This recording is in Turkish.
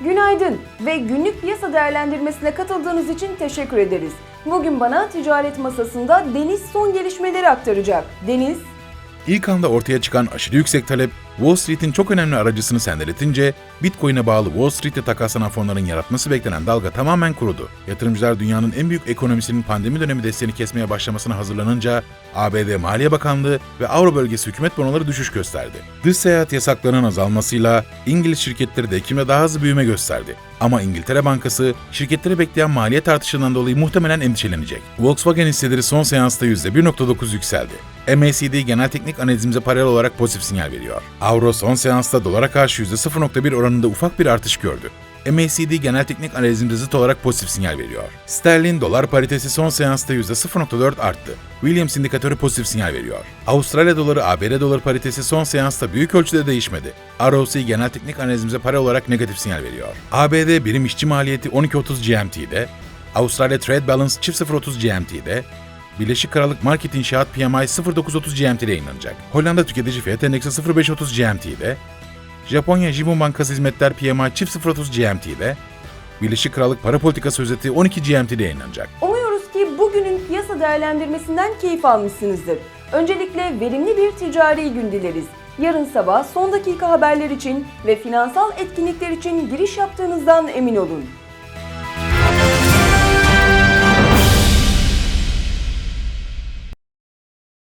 Günaydın ve günlük piyasa değerlendirmesine katıldığınız için teşekkür ederiz. Bugün bana ticaret masasında Deniz son gelişmeleri aktaracak. Deniz İlk anda ortaya çıkan aşırı yüksek talep, Wall Street'in çok önemli aracısını sendeletince, Bitcoin'e bağlı Wall Street'te takaslanan fonların yaratması beklenen dalga tamamen kurudu. Yatırımcılar dünyanın en büyük ekonomisinin pandemi dönemi desteğini kesmeye başlamasına hazırlanınca, ABD Maliye Bakanlığı ve Avro bölgesi hükümet bonoları düşüş gösterdi. Dış seyahat yasaklarının azalmasıyla İngiliz şirketleri de Ekim'de daha hızlı büyüme gösterdi. Ama İngiltere Bankası, şirketleri bekleyen maliyet artışından dolayı muhtemelen endişelenecek. Volkswagen hisseleri son seansta %1.9 yükseldi. MACD genel teknik analizimize paralel olarak pozitif sinyal veriyor. Avro son seansta dolara karşı %0.1 oranında ufak bir artış gördü. MACD genel teknik analizimde zıt olarak pozitif sinyal veriyor. Sterlin dolar paritesi son seansta %0.4 arttı. Williams indikatörü pozitif sinyal veriyor. Avustralya doları ABD doları paritesi son seansta büyük ölçüde değişmedi. ROC genel teknik analizimize paralel olarak negatif sinyal veriyor. ABD birim işçi maliyeti 12.30 GMT'de, Avustralya Trade Balance çift 0.30 GMT'de, Birleşik Krallık Market İnşaat PMI 0930 GMT'de yayınlanacak. Hollanda Tüketici Fiyat Endeksi 0530 GMT'de, Japonya Jibun Bankası Hizmetler PMI çift 030 GMT'de, Birleşik Krallık Para Politikası Özeti 12 GMT'de yayınlanacak. umuyoruz ki bugünün piyasa değerlendirmesinden keyif almışsınızdır. Öncelikle verimli bir ticari gün dileriz. Yarın sabah son dakika haberler için ve finansal etkinlikler için giriş yaptığınızdan emin olun.